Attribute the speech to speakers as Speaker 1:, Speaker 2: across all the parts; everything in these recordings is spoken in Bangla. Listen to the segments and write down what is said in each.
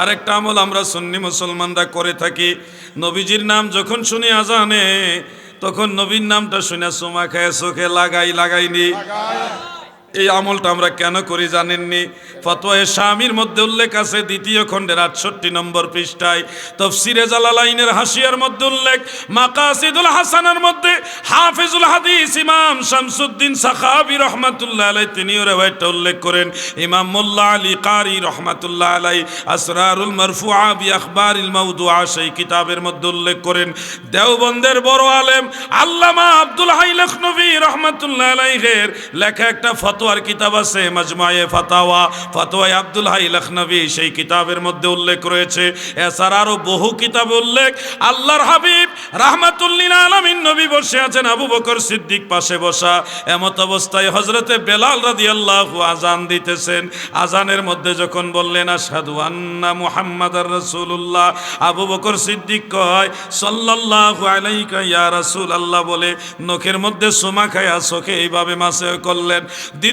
Speaker 1: আরেকটা আমল আমরা সুন্নি মুসলমানরা করে থাকি। নবীজির নাম যখন শুনি আজানে, তখন নবীর নামটা শুনে সোমা খায়, চোখে লাগাই, লাগাইনি। এই আমলটা আমরা কেন করি জানেননি? ফতোয়ে স্বামীর মধ্যে উল্লেখ আছে, দ্বিতীয় খণ্ডের আটষট্টি নম্বর পৃষ্ঠায়। তফসিরে জালালাইনের হাসিয়ার মধ্যে উল্লেখ, মাকাসিদুল হাসানের মধ্যে হাফিজুল হাদিস ইমাম শামসুদ্দিন সাখাবি রহমাতুল্লাহ আলাই তিনিও রেওয়ায়তটা উল্লেখ করেন। ইমাম মোল্লা আলী কারি রহমাতুল্লাহ আলাই আসরারুল মারফুআ বি আখবারিল মাউদুআ, সেই কিতাবের মধ্যে উল্লেখ করেন, দেওবন্দের বড় আলেম আল্লামা আব্দুল হাই লখনবী রহমাতুল্লাহ আলাইহের লেখা একটা ফতোয়ার কিতাব আছে, মাজমায়ে ফাতাওয়া, ফতোয়ায় আব্দুল হাই লখনবী, সেই কিতাবের মধ্যে উল্লেখ রয়েছে। এছাড়া আরও বহু কিতাবে উল্লেখ। আল্লাহর হাবিব রাহমাতুল্লিন আলামিন নবী বসে আছেন, আবু বকর সিদ্দিক পাশে বসা। এমত অবস্থায় হজরতে বেলাল রাদিয়াল্লাহু আজান দিতেছেন। আজানের মধ্যে যখন বললেন, আশহাদু আন্না মুহাম্মাদার রাসূলুল্লাহ। আবু বকর সিদ্দিক কয়, সাল্লাল্লাহু আলাইকা ইয়া রাসূলুল্লাহ, বলে, নখের মধ্যে সুমা খায়া চোখে এইভাবে মাসে করলেন।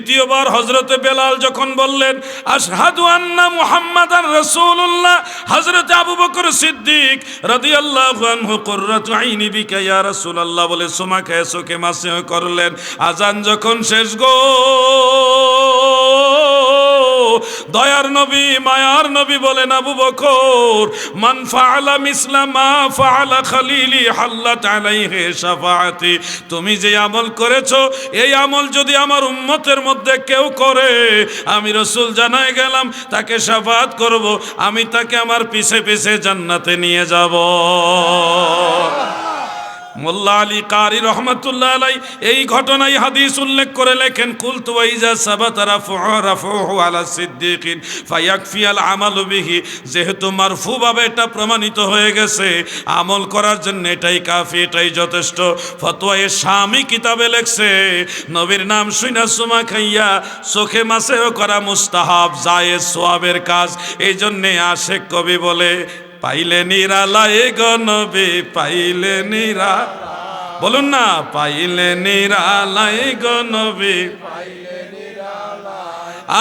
Speaker 1: দ্বিতীয়বার হজরতে বেলাল যখন বললেন, আশহাদু আন্না মুহাম্মাদান রাসূলুল্লাহ হযরত আবু বকর সিদ্দিক রাদিয়াল্লাহু আনহু, কুররাতু আইনি বিকা ইয়া রাসূলুল্লাহ বলে, সুমা খেয়ে চোখে মাসে করলেন। আজান যখন শেষ গো দয়ার নবী, মায়ার নবী বলেন আবু বকর, মান ফাআলা মিসলা মা ফাআলা খালিলি হাল্লাত আলাইহি শাফাআতি। তুমি যে আমল করেছ, এই আমল যদি আমার উম্মতের মধ্যে কেউ করে, আমি রসুল জানাই গেলাম, তাকে শাফাত করব, আমি তাকে আমার পিছে পিছে জান্নাতে নিয়ে যাব। মোল্লা আলী কারি রহমতুল্লাহ আলাই এই ঘটনায় হাদিস উল্লেখ করে লেখেন, কুলতু ওয়াইজা সাবাত রাফুহু আলা সিদ্দিকিন, ফায়াকফি আল আমাল বিহি। যেহেতু মারফু ভাবে এটা প্রমাণিত হয়ে গেছে, আমল করার জন্য এটাই কাফি, এটাই যথেষ্ট। ফতোয়ায়ে স্বামী কিতাবে লেখছে, নবীর নাম শুইনা সুমা খাইয়া চোখে মাসেও করা মুস্তাহাব, জায়েজ সোয়াবের কাজ। এই জন্যে আশেক কবি বলে পাইলে নিরালায় গনবে পাইলে নিরা। বলুন না, পাইলে নিরালায় গনবে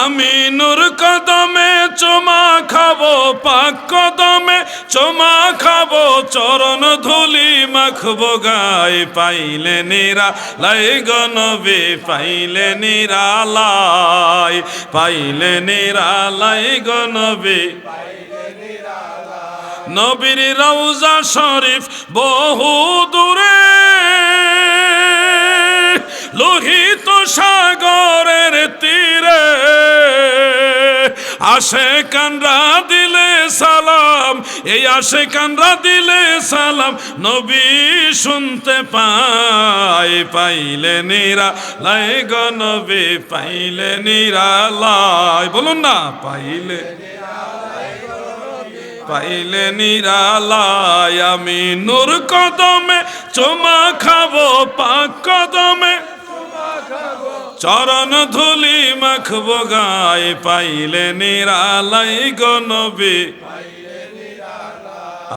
Speaker 1: আমি নূর কদমে চমা খাব, পাক কদমে চমা খাব, চরণ ধুলি মাখবো গাই। পাইলে নিরা লাই গনবে পাইলে নিরালাই পাইলে নিরালাই গনবে নবীর রওজা শরীফ বহু দূরে। লোহিত সাগরের তীরে। আসে কানরা দিলে সালাম, এই আসে কানরা দিলে সালাম, নবী শুনতে পাই পাইলে নিরা লাই গনবে পাইলে নিরা লাই। বলুন না, পাইলে পাইলে নিরালায় আমি নূর কদমে, চমা খাব পাক কদমে। চরণ ধুলি মাখবো গায়ে, পাইলে নিরালাই গনবে